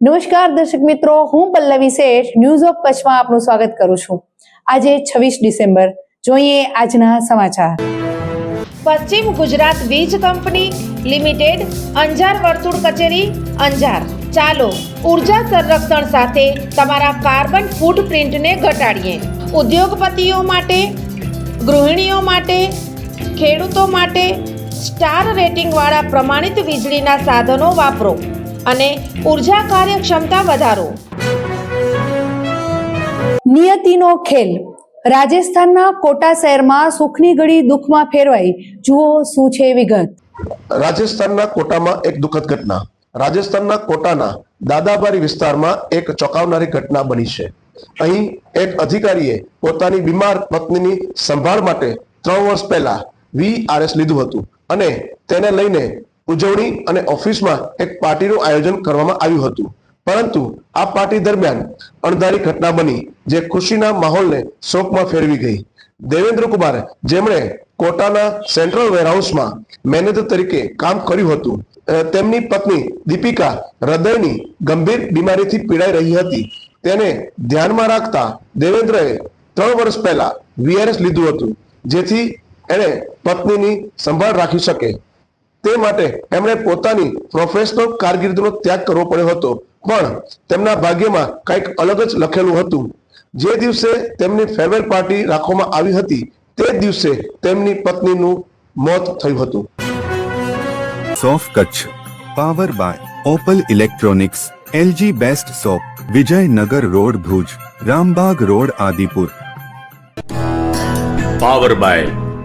નમસ્કાર દર્શક મિત્રો, હું પલ્લવી શેઠ ન્યૂઝ ઓફ કચ્છમાં આપનું સ્વાગત કરું છું. આજે છવ્વીસ ડિસેમ્બર, જોઈએ આજના સમાચાર. પશ્ચિમ ગુજરાત વીજ કંપની લિમિટેડ, અંજાર વર્તુળ કચેરી, અંજાર. ચાલો, ઊર્જા સંરક્ષણ સાથે તમારા કાર્બન ફૂટપ્રિન્ટને ઘટાડીએ. ઉદ્યોગપતિઓ માટે, ગૃહિણીઓ માટે, ખેડૂતો માટે સ્ટાર રેટિંગવાળા પ્રમાણિત વીજળીના સાધનો વાપરો અને ઊર્જા કાર્યક્ષમતા વધારો. નિયતિનો ખેલ. રાજસ્થાનના કોટા શહેરમાં સુખની ઘડી દુઃખમાં ફેરવાઈ. જુઓ શું છે વિગત. રાજસ્થાનના કોટામાં એક દુઃખદ ઘટના. રાજસ્થાનના કોટાના દાદાબારી વિસ્તારમાં એક ચોંકાવનારી ઘટના બની છે. અહીં એક અધિકારીએ પોતાની બીમાર પત્નીની સંભાળ માટે ત્રણ વર્ષ પહેલા વીઆરએસ લીધું હતું. અને તેને લઈને ઉજવણી અને ઓફિસમાં એક પાર્ટીનું આયોજન કરવામાં આવ્યું હતું. પરંતુ આ પાર્ટી દરમિયાન અણધારી ઘટના બની, જે ખુશીના માહોલને શોકમાં ફેરવી ગઈ. દેવેન્દ્ર કુમાર, જેમણે કોટાના સેન્ટ્રલ વેરહાઉસમાં મેનેજર તરીકે કામ કર્યું હતું તેમની પત્ની દીપિકા હૃદયની ગંભીર બીમારીથી પીડાઈ રહી હતી. તેને ધ્યાનમાં રાખતા દેવેન્દ્રએ ત્રણ વર્ષ પહેલા વીઆરએસ લીધું હતું, જેથી એણે પત્નીની સંભાળ રાખી શકે. તે માટે એમણે પોતાની પ્રોફેશનલ કારકિર્દીનો ત્યાગ કરવો પડ્યો હતો. પણ તેમના ભાગ્યમાં કંઈક અલગ જ લખેલું હતું. જે દિવસે તેમની ફેરવેલ પાર્ટી રાખવામાં આવી હતી તે દિવસે તેમની પત્નીનું મોત થયું હતું. સોફ Kutch power by Opal electronics LG best shop Vijayanagar road Bhuj Rambagh road Adipur. Power by